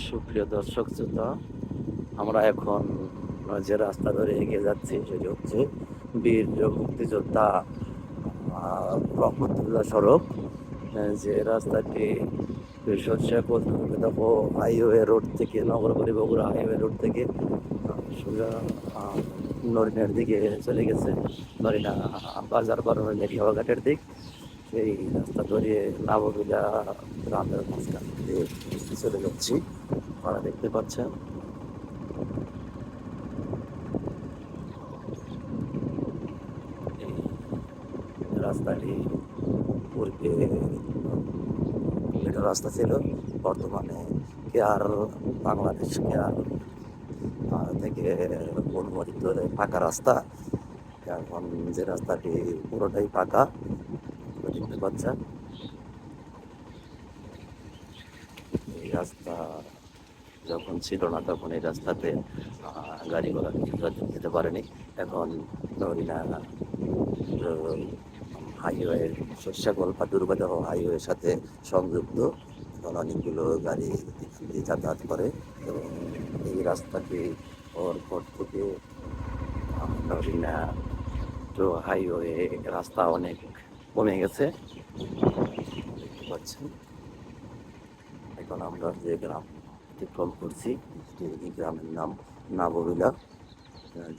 সুপ্রিয় দর্শক শ্রোতা, আমরা এখন যে রাস্তা ধরে এগিয়ে যাচ্ছি সেটি হচ্ছে বীর মুক্তিযোদ্ধা রহমতুল্লাহ সড়ক। যে রাস্তাটি হাইওয়ে রোড থেকে, নগরবাড়ি বগুড়া হাইওয়ে রোড থেকে সোজা নরিনের দিকে চলে গেছে। নরিনা বাজার বা নরিনা ঘাটের দিক। সেই রাস্তা ধরে নাববিলা গ্রামের মাঝখান দিয়ে চলে যাচ্ছি। আপনারা দেখতে পাচ্ছেন। রাস্তাটি পূর্বে এটা রাস্তা ছিল, বর্তমানে কেয়ার বাংলাদেশ কেয়ার থেকে অনুমোদিত পাকা রাস্তা। এখন যে রাস্তাটি পুরোটাই পাকা পাচ্ছেন এই রাস্তা যখন ছিল না, তখন এই রাস্তাতে গাড়ি ঘোড়া যেতে পারেনি। এখন হাইওয়ে শস্যাকল বা দুর্গাদাহ হাইওয়ের সাথে সংযুক্ত। এখন অনেকগুলো গাড়ি যাতায়াত করে। এবং এই রাস্তাটি ওর পর থেকে তো হাইওয়ে রাস্তা অনেক কমে গেছে। দেখতে পাচ্ছেন। এখন আমরা যে গ্রাম অতিক্রম করছি এই গ্রামের নাম নাববিলা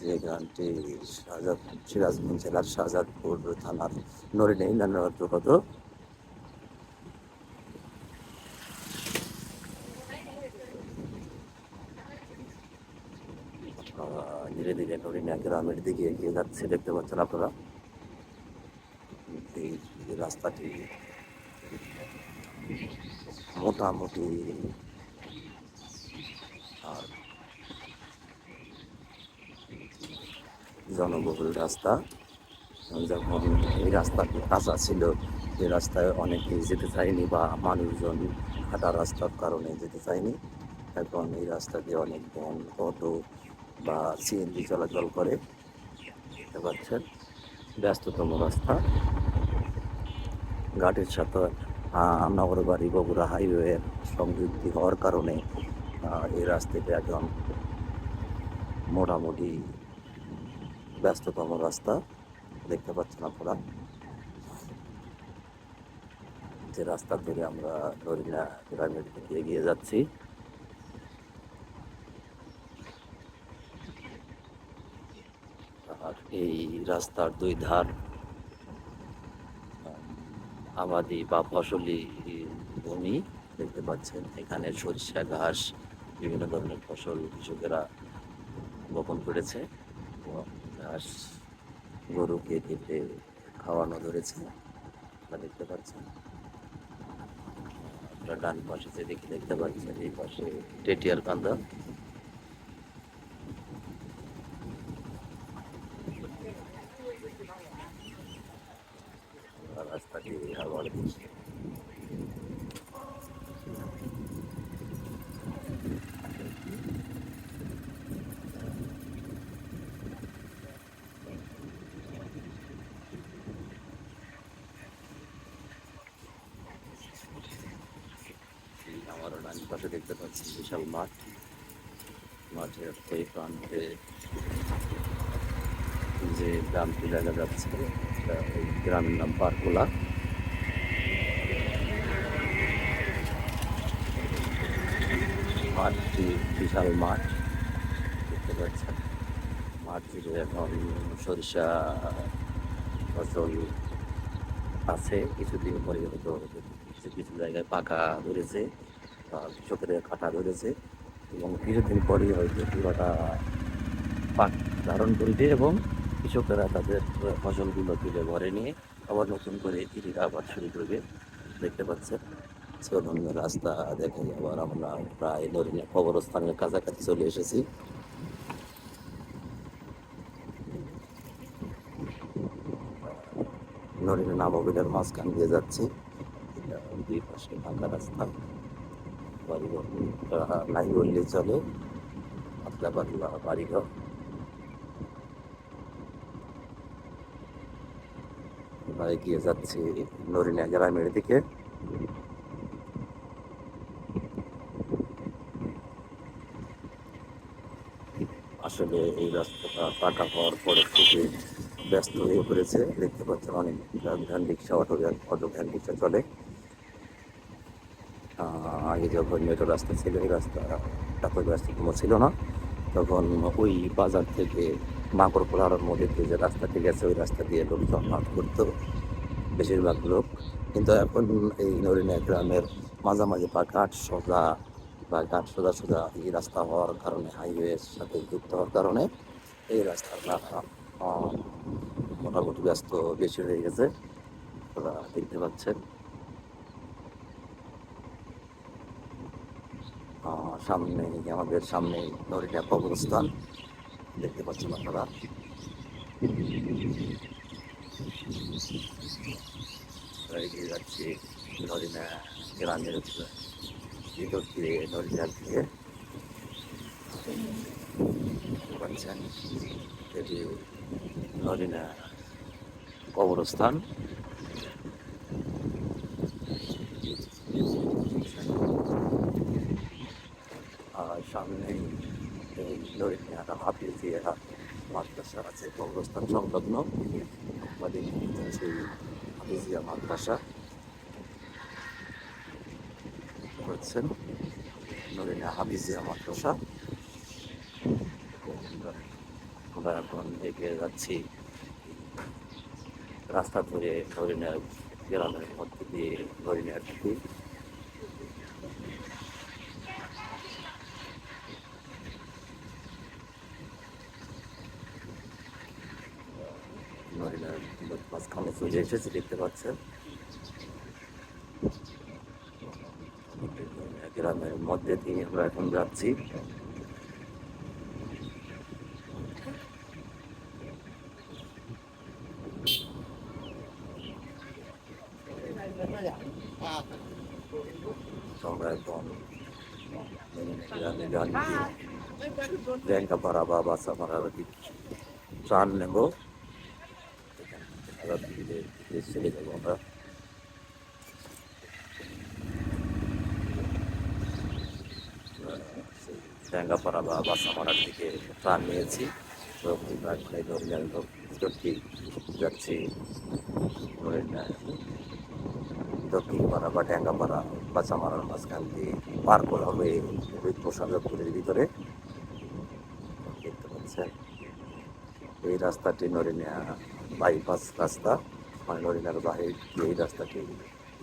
যে গ্রামটি শাহজাদ, সিরাজগঞ্জ জেলার শাহজাদপুর থানার নরিনে ইউনিয়নের অন্তর্গত ধীরে ধীরে নরিনা গ্রামের দিকে এগিয়ে যাচ্ছে, দেখতে পাচ্ছেন আপনারা। রাস্তাটি মোটামুটি আর জনবহুল রাস্তা। যখন এই রাস্তাটি কাঁচা ছিল। এই রাস্তায় অনেকেই যেতে চায়নি বা মানুষজন হাঁটা রাস্তার কারণে যেতে চায়নি। এখন এই রাস্তা দিয়ে অনেক বন, অটো বা সিএনজি চলাচল করে। দেখতে পাচ্ছেন, ব্যস্ততম রাস্তা। ঘাটের সাথে নগরবাড়ি, বগুড়া হাইওয়ের সংযুক্তি হওয়ার কারণে এই রাস্তাটি এখন মোটামুটি ব্যস্ততম রাস্তা দেখতে পাচ্ছেন আপনারা। যে রাস্তা ধরে আমরা নরিনা গ্রামের দিকে এগিয়ে যাচ্ছি। আর এই রাস্তার দুই ধার আবাদি বা ফসলি ভূমি দেখতে পাচ্ছেন। এখানে সরিষা, ঘাস, বিভিন্ন ধরনের ফসল কৃষকেরা বপন করেছে। ঘাস গরুকে কেটে খাওয়ানো ধরেছে। আপনারা দেখতে পাচ্ছেন। আপনারা ডান পাশে দেখে দেখতে পাচ্ছেন, এই পাশে টেটিয়ার কান্দা রাস্তাটি এই আমারও ডান পাশে দেখতে পাচ্ছি বিশাল মাঠ। মাঠের ওই প্রান্তে যে গ্রামটি দেখা যাচ্ছে ওই গ্রামের নাম পারকোলা মাঠটি বিশাল মাঠ। দেখতে পাচ্ছেন, মাঠ জুড়ে এখন সরিষা ফসল আছে, কিছুদিন পরে হয়তো কিছু কিছু জায়গায় পাকা ধরেছে, বা কৃষকের কাটা ধরেছে, এবং কিছুদিন পরেই হয়তো পুরোটা পাক ধারণ করবে এবং কৃষকেরা তাদের ফসলগুলো তুলে ঘরে নিয়ে আবার নতুন করে কৃষির আবার শুরু করবে। দেখতে পাচ্ছেন চলুন রাস্তা দেখে আবার আমরা প্রায় নরিনা কবরস্থানের কাছাকাছি চলে এসেছি। নরিনা নামবিলের মাঝখান দিয়ে যাচ্ছি। দুই পাশে ফাঁকা রাস্তা। বাড়িঘর নাই বললে চলে। পাতলা পাতলা বাড়িঘর। এগিয়ে যাচ্ছি নরিনা গ্রামের দিকে আসলে এই রাস্তাটা পাকা হওয়ার পরে খুবই ব্যস্ত হয়ে পড়েছে। দেখতে পাচ্ছেন অনেক van rickshaw, auto van auto van, rickshaw চলে। আগে যখন মেট্রো রাস্তা ছিল, এই রাস্তা এত ব্যস্ততম ছিল না। তখন ওই বাজার থেকে মাকড় মধ্যে দিয়ে যে রাস্তাটি গেছে, ওই রাস্তা দিয়ে লোকজন হাট করতো, বেশিরভাগ লোক। কিন্তু এখন এই নরিনা গ্রামের মাঝামাঝি ঘাট সোজা বা ঘাট সোজা সোজা এই রাস্তা হওয়ার কারণে হাইওয়ের সাথে যুক্ত হওয়ার কারণে এই রাস্তাটা মোটামুটি ব্যস্ত বেশি হয়ে গেছে। দেখতে পাচ্ছেন। সামনে আমাদের সামনে নরিনা কবরস্থান। দেখতে পাচ্ছেন আপনারা। যাচ্ছি নরিনা গ্রামের ভিতর দিয়ে এটি নরিনা কবরস্থান আর সামনেই এই নরিনা হাফিজিয়া মাদ্রাসা আছে কবরস্থান সংলগ্ন আমাদের সেই হাফিজিয়া মাদ্রাসা করছেন নরিনা হাফিজিয়া মাদ্রাসা এখন এগিয়ে যাচ্ছি। রাস্তা ধরে হরিণের গ্রামের মধ্যে দিয়ে হরিণের দিকে মাঝখানে চলে এসেছে, দেখতে পাচ্ছেন গ্রামের মধ্যে দিয়ে আমরা এখন যাচ্ছি। আমরা এখন গাড়ি ব্যাংকা বা বাসা দিকে ট্রান নেব। চলে যাব আমরা। ব্যাঙ্গাপাড়া বা বাসামারার দিকে প্রাণ নিয়েছি। তো আমরা এখন এই যাচ্ছি দক্ষিণপাড়া বা ট্যাঙ্গাপাড়া বাসামারার মাঝখান দিয়ে পার করা হবে প্রসাদপুরের ভিতরে। দেখতে পাচ্ছেন? এই রাস্তাটি নরিনা বাইপাস রাস্তা। মানে নরিনার বাহির এই রাস্তাটি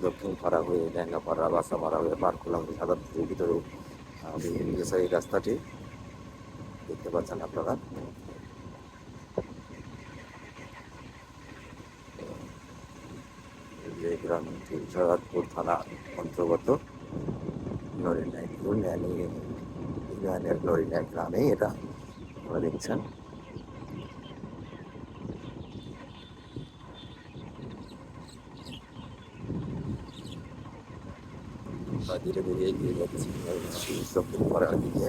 দক্ষিণ পাড়া হয়ে ড্যাঙ্গাপাড়া বাসামারা হয়ে পার করলাম সাদাপুরের ভিতরে। বেরিয়ে গেছে এই রাস্তাটি দেখতে পাচ্ছেন আপনারা। এই গ্রামটি জগৎপুর থানা অন্তর্গত নরিনায় নরিনায় গ্রামে এটা আপনারা দেখছেন। ধীরে ধীরে এগিয়ে যাচ্ছি দক্ষিণ পাড়ার দিকে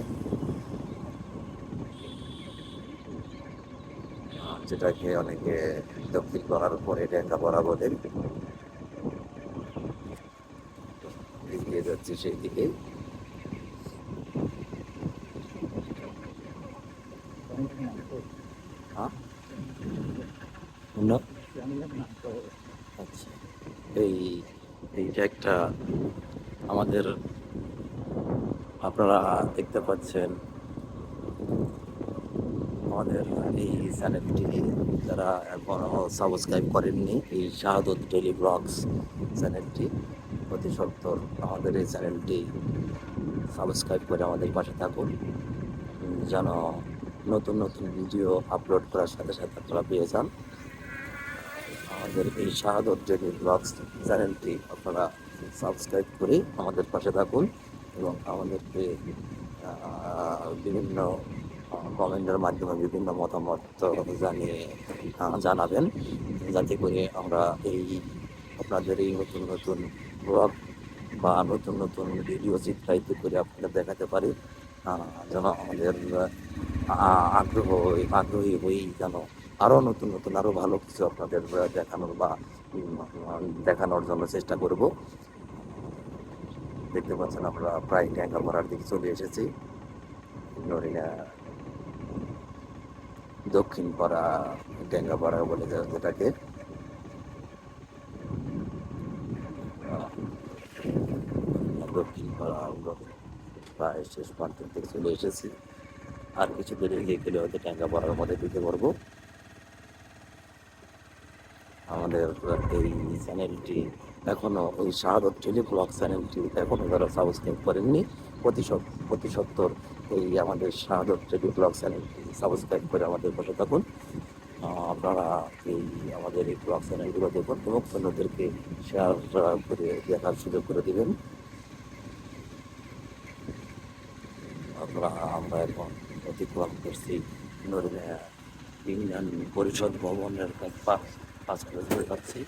যেটাকে অনেকে দক্ষিণ পাড়ার পরে ডেঙ্গা পাড়া বলে এগিয়ে যাচ্ছি সেই দিকে? আচ্ছা এই এইটা একটা আমাদের আপনারা দেখতে পাচ্ছেন আমাদের এই চ্যানেলটি যারা এখনও সাবস্ক্রাইব করেননি, এই শাহাদত ডেলি ব্লগস চ্যানেলটি অতি সত্তর আমাদের এই চ্যানেলটি সাবস্ক্রাইব করে আমাদের পাশে থাকুন। যেন নতুন নতুন ভিডিও আপলোড করার সাথে সাথে আপনারা পেয়ে যান। আমাদের এই শাহাদত ডেলি ব্লগস চ্যানেলটি আপনারা সাবস্ক্রাইব করে আমাদের পাশে থাকুন এবং আমাদেরকে বিভিন্ন কমেন্টের মাধ্যমে বিভিন্ন মতামত জানিয়ে জানাবেন। যাতে করে আমরা এই, আপনাদের এই নতুন নতুন ব্লগ বা নতুন নতুন ভিডিও চিত্রায়িত করে আপনাদের দেখাতে পারি। যেন আমাদের আগ্রহ, আগ্রহী হই যেন আরও নতুন নতুন আরও ভালো কিছু আপনাদের দেখানোর বা দেখানোর জন্য চেষ্টা করব। দেখতে পাচ্ছেন আমরা প্রায় ট্যাঙ্কা ভরার দিকে চলে এসেছি। নরিনা দক্ষিণ পাড়া ডেঙ্গাপাড়া বলে যেটাকে। দক্ষিণ পাড়া প্রায় শেষ প্রান্তের দিকে চলে এসেছি। আর কিছু দূরে গিয়ে গেলে হয়তো ট্যাঙ্গাপাড়ার মধ্যে ঢুকে পড়ব। আমাদের এই চ্যানেলটি এখনও ওই শাহাদত টেলি ব্লগ চ্যানেলটি এখনও যারা সাবস্ক্রাইব করেননি প্রতি প্রতি সত্তর এই আমাদের শাহাদত টেলি ব্লগ চ্যানেলটি সাবস্ক্রাইব করে আমাদের পাশে থাকুন। আপনারা এই আমাদের এই ব্লগ চ্যানেলগুলো দেখুন এবং অন্যদেরকে শেয়ার করে দেখার সুযোগ করে দিবেন। আমরা আমরা এখন অতিক্রম করছি ইউনিয়ন পরিষদ ভবনের পাঁচ পাঁচ করে পাচ্ছি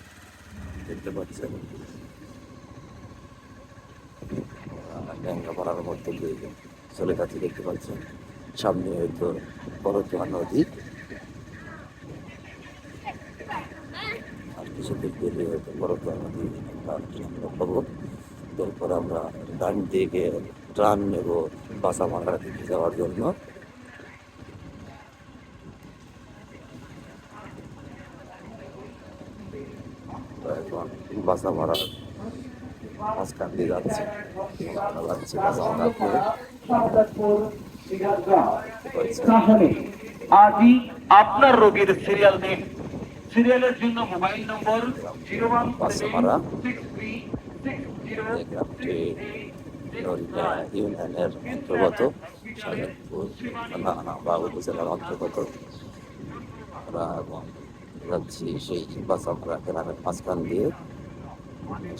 দেখতে পাচ্ছেন ড্যাঙ্গাপাড়ার মধ্যে দিয়ে চলে যাচ্ছি, দেখতে পাচ্ছেন সামনে হয়তো করতোয়া নদী। আর কিছু দূর গেলে হয়তো করতোয়া নদী আমরা পাবো তারপর আমরা ডান দিকে ট্রান নেব বাসামারা দিকে যাওয়ার জন্য তো এখন বাসামারার মাঝখান দিয়ে যাচ্ছি। সিরাজগঞ্জ আজই আপনার রোগীর সিরিয়াল দিন। সিরিয়ালের জন্য মোবাইল নম্বর জিরো ওয়ান ইউনিয়নের অন্তর্গত শাহজাদপুর বা উপজেলার অন্তর্গত আমরা যাচ্ছি সেই বাসামারা গ্রামের মাঝখান দিয়ে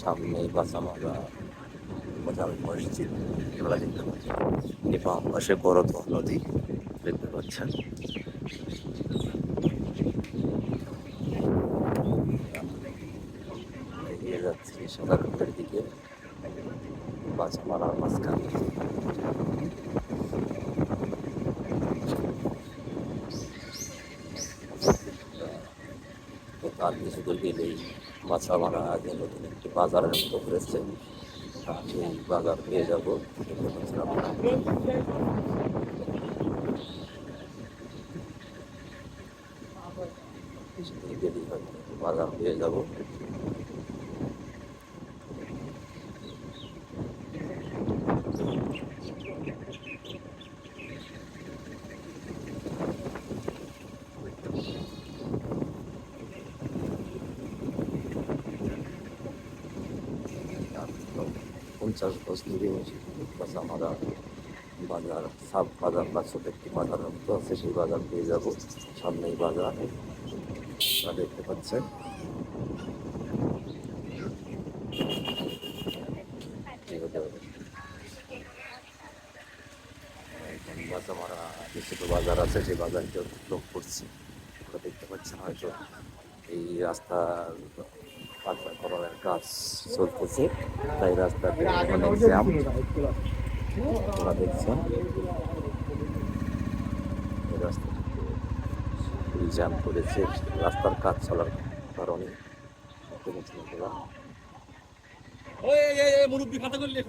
সামনে বাসামারা মোজামি মসজিদ এগুলো দেখতে পাচ্ছেন এবং পাশে করতোয়া নদী দেখতে পাচ্ছেন। এগিয়ে যাচ্ছি সাদাকুটের দিকে। বাস মারার মাঝখানে। তার কিছু গেলেই। বাছা মারা আগে নতুন একটি বাজারের মতো করেছে আমি বাজার নিয়ে যাব। বাজার নিয়ে যাব। পঞ্চাশ গজ দূরে বাস আমরা বাজার সাব বাজার, বা ছোট একটি বাজারের মতো আছে, সেই বাজার পেয়ে যাব সামনেই বাজার। আপনারা দেখতে পাচ্ছেন। যে ছোট বাজার আছে, সেই বাজারকে লোক করছি। দেখতে পাচ্ছেন হয়তো। এই রাস্তার পাকা করার কাজ চলতেছে তাই রাস্তাতে অনেক জ্যাম আপনারা দেখছেন এই রাস্তাটিতে জ্যাম করেছে রাস্তার কাজ চলার কারণে মুরব্বি করলে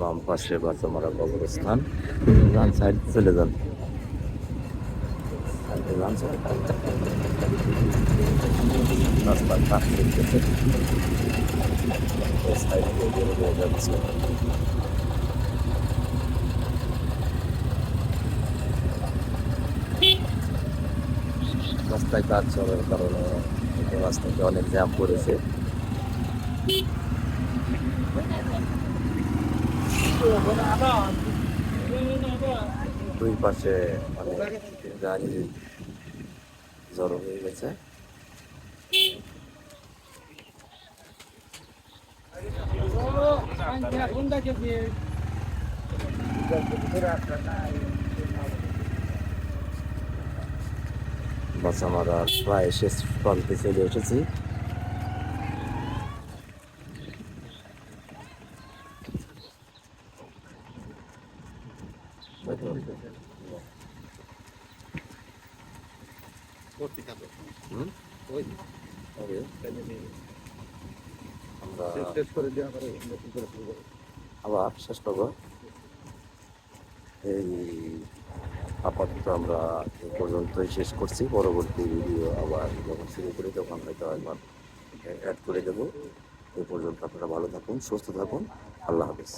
বাম পাশে বাচ্চামারা কবরস্থান, ডান সাইড চলে যান। রাস্তায় কাজ চলার কারণে রাস্তাতে অনেক জ্যাম পড়েছে। দুই পাশে অনেক গাড়ি জড়ো হয়ে গেছে বাস আমরা প্রায় শেষ প্রান্তে চলে এসেছি হুম? ওই, ওই, আমরা শেষ করে দেওয়া করে নতুন করে শুরু করো। আবার শেষ করব। এই আপাতত আমরা এ পর্যন্তই শেষ করছি। পরবর্তী ভিডিও আবার যখন শুরু করি, তখন হয়তো একবার অ্যাড করে দেবো। এ পর্যন্ত আপনারা ভালো থাকুন, সুস্থ থাকুন। আল্লাহ হাফিজ।